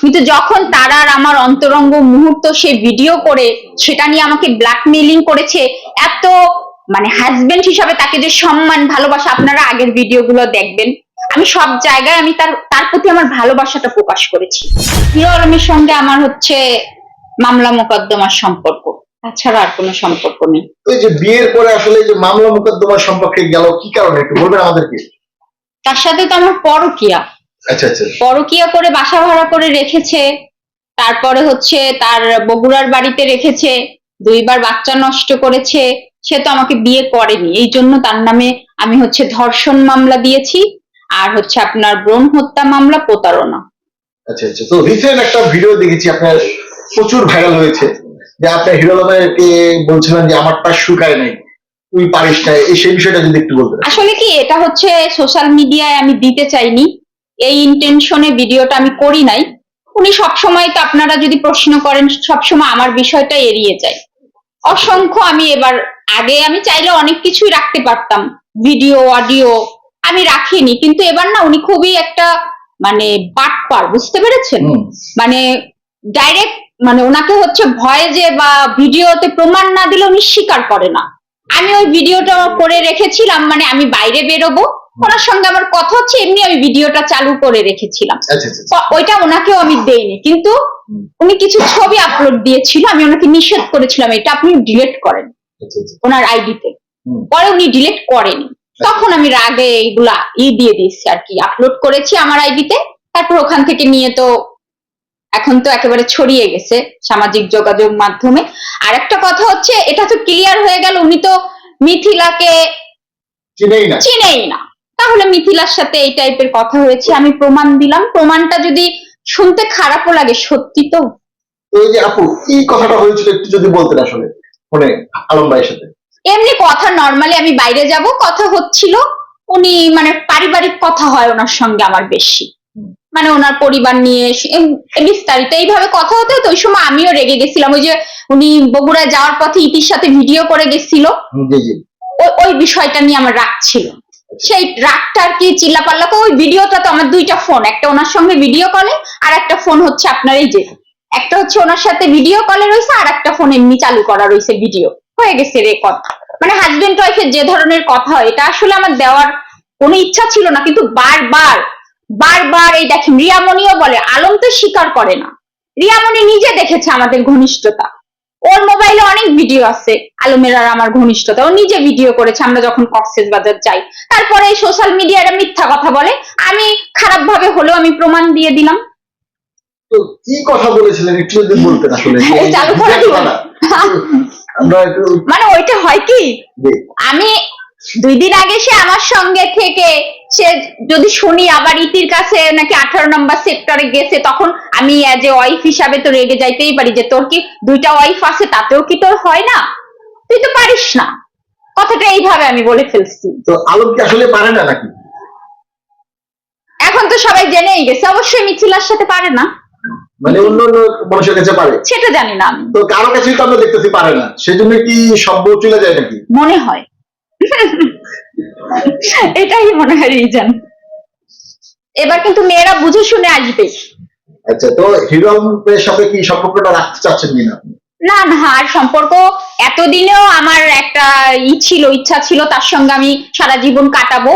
কিন্তু যখন তারা আর আমার অন্তরঙ্গ মুহূর্ত সে ভিডিও করে সেটা নিয়ে আমাকে ব্ল্যাকমেইলিং করেছে এত মানে হাজবেন্ড হিসাবে তাকে যে সম্মান ভালোবাসা আপনারা আগের ভিডিওগুলো দেখবেন। আমি সব জায়গায় আমি তার তার প্রতি আমার ভালোবাসাটা প্রকাশ করেছি। হিরো আলমের সঙ্গে আমার হচ্ছে মামলা মোকদ্দমার সম্পর্ক। তাছাড়া আর কোনো সম্পর্ক নেই। ওই যে বিয়ের পরে আসলে যে মামলা মোকদ্দমা সম্পর্কে গেল কি কারণে একটু বলবেন আমাদেরকে? তার সাথে তো আমার পরকিয়া। পরকিয়া করে বাসা ভাড়া করে রেখেছে তারপরে হচ্ছে তার বগুড়ার বাড়িতে রেখেছে দুইবার বাচ্চা নষ্ট করেছে সে তো আমাকে বিয়ে করেনি। এই জন্য তার নামে আমি হচ্ছে ধর্ষণ মামলা দিয়েছি আর হচ্ছে আপনার ব্রণ হত্যা মামলা প্রতারণা। আচ্ছা আচ্ছা। তো রিসেন্ট একটা ভিডিও দেখেছি আপনার প্রচুর ভাইরাল হয়েছে যে আপনি হিরো আলমকে বলছিলেন যে আমারটা শুকায় নাই তুই পারিস না এই সেই বিষয়টা যদি একটু বলতেন। আসলে কি এটা হচ্ছে সোশ্যাল মিডিয়ায় আমি দিতে চাইনি এই ইন্টেনশনে ভিডিওটা আমি করি নাই। উনি সবসময় তো আপনারা যদি প্রশ্ন করেন সবসময় আমার বিষয়টা এড়িয়ে যায়। অসংখ্য আমি এবার আগে আমি চাইলে অনেক কিছুই রাখতে পারতাম। ভিডিও অডিও আমি রাখিনি কিন্তু এবার না উনি খুবই একটা মানে বাটপার বুঝতে পেরেছেন? মানে ডাইরেক্ট মানে ওনাকে হচ্ছে ভয়ে যে বা ভিডিওতে প্রমাণ না দিলে উনি স্বীকার করে না। আমি ওই ভিডিওটা করে রেখেছিলাম মানে আমি বাইরে বেরোবো ওনার সঙ্গে আমার কথা হচ্ছে এমনি আমি ভিডিওটা চালু করে রেখেছিলাম। আচ্ছা আচ্ছা তো ওইটা ওনাকেও আমি দেইনি কিন্তু উনি কিছু ছবি আপলোড দিয়েছিল আমি ওনাকে নিষেধ করেছিলাম এটা আপনি ডিলিট করেন আচ্ছা আচ্ছা। ওনার আইডিতে। পরে উনি ডিলিট করেনি। তখন আমি রাগে এইগুলা ই দিয়ে দিয়েছি আর কি আপলোড করেছি আমার আইডিতে তারপর ওখান থেকে নিয়ে তো এখন তো একেবারে ছড়িয়ে গেছে সামাজিক যোগাযোগ মাধ্যমে। আর একটা কথা হচ্ছে এটা তো ক্লিয়ার হয়ে গেল উনি তো মিথিলাকে চিনেই না। চিনেই না। তাহলে মিথিলার সাথে এই টাইপের কথা হয়েছে আমি প্রমাণ দিলাম। প্রমাণটা যদি শুনতে খারাপও লাগে সত্যি তো। এই যে আপু কি কথাটা হয়েছিল একটু যদি বলতেন আসলে ফোনে আলম ভাইয়ের সাথে? এমনি কথা নর্মালি আমি বাইরে যাব কথা হচ্ছিল উনি মানে পারিবারিক কথা হয় ওনার সঙ্গে আমার বেশি। মানে ওনার পরিবার নিয়ে বিস্তারিত এইভাবে কথা হতে হতো ওই সময় আমিও রেগে গেছিলাম। ওই যে উনি বগুড়ায় যাওয়ার পথে ইতির সাথে ভিডিও করে গেছিল। ওই বিষয়টা নিয়ে আমার রাগ ছিল। সেই রাগটা আর কি চিল্লাপাল্লা করে, ওই ভিডিওটা তো আমার দুইটা ফোন একটা ওনার সঙ্গে ভিডিও কলে আর একটা ফোন হচ্ছে আপনার এই যে, একটা হচ্ছে ওনার সাথে ভিডিও কলে রয়েছে আর একটা ফোন এমনি চালু করা রয়েছে ভিডিও হয়ে গেছে রেকর্ড মানে হাজবেন্ড ওয়াইফের যে ধরনের কথা হয় এটা আসলে আমার দেওয়ার কোনো ইচ্ছা ছিল না, কিন্তু বারবার বারবার এই দেখেন, রিয়ামণিও বলে, আলম তো স্বীকার করে না। রিয়ামণি নিজে দেখেছে আমাদের ঘনিষ্ঠতা। ওর মোবাইলে ভিডিও আছে আলমের আর আমার ঘনিষ্ঠতা ও নিজে ভিডিও করেছে আমরা যখন কক্সেস বাজার যাই। তারপরে এই সোশ্যাল মিডিয়াটা মিথ্যা কথা বলে। আমি খারাপ ভাবে হলেও আমি প্রমাণ দিয়ে দিলাম। তো কি কথা বলেছিলেন? একটু যদি বলতেন আসলে। চালু করে মানে ওইটা হয় কি? আমি দুই দিন আগে সে আমার সঙ্গে থেকে সে যদি শুনি আবার ইতির কাছে নাকি আঠারো নম্বর সেক্টরে গেছে তখন আমি অ্যাজ এ ওয়াইফ হিসাবে তো রেগে যাইতেই পারি যে তোর কি দুইটা ওয়াইফ আছে তাতেও কি তোর হয় না? তুই তো পারিস না। কথাটা এইভাবে আমি বলে ফেলছি। তো আলম কি আসলে পারে না নাকি? এখন তো সবাই জেনেই গেছে অবশ্যই মিথিলার সাথে পারে না। মানে অন্য অন্য মানুষের কাছে পারে। সেটা জানি না আমি। তো কারও কাছেই তো আমরা দেখতেছি পারে না। সেজন্য কি সব চলে যায় নাকি? মনে হয়। এটাই মনে হয় রিজন এবার কিন্তু মেয়েরা বুঝে শুনে আসবে। আচ্ছা তো হিরো আলমের সাথে কি সম্পর্কটা রাখতে চাচ্ছেন কিনা? আপনি না না আর সম্পর্ক এতদিনেও আমার একটা ই ছিল ইচ্ছা ছিল তার সঙ্গে আমি সারা জীবন কাটাবো।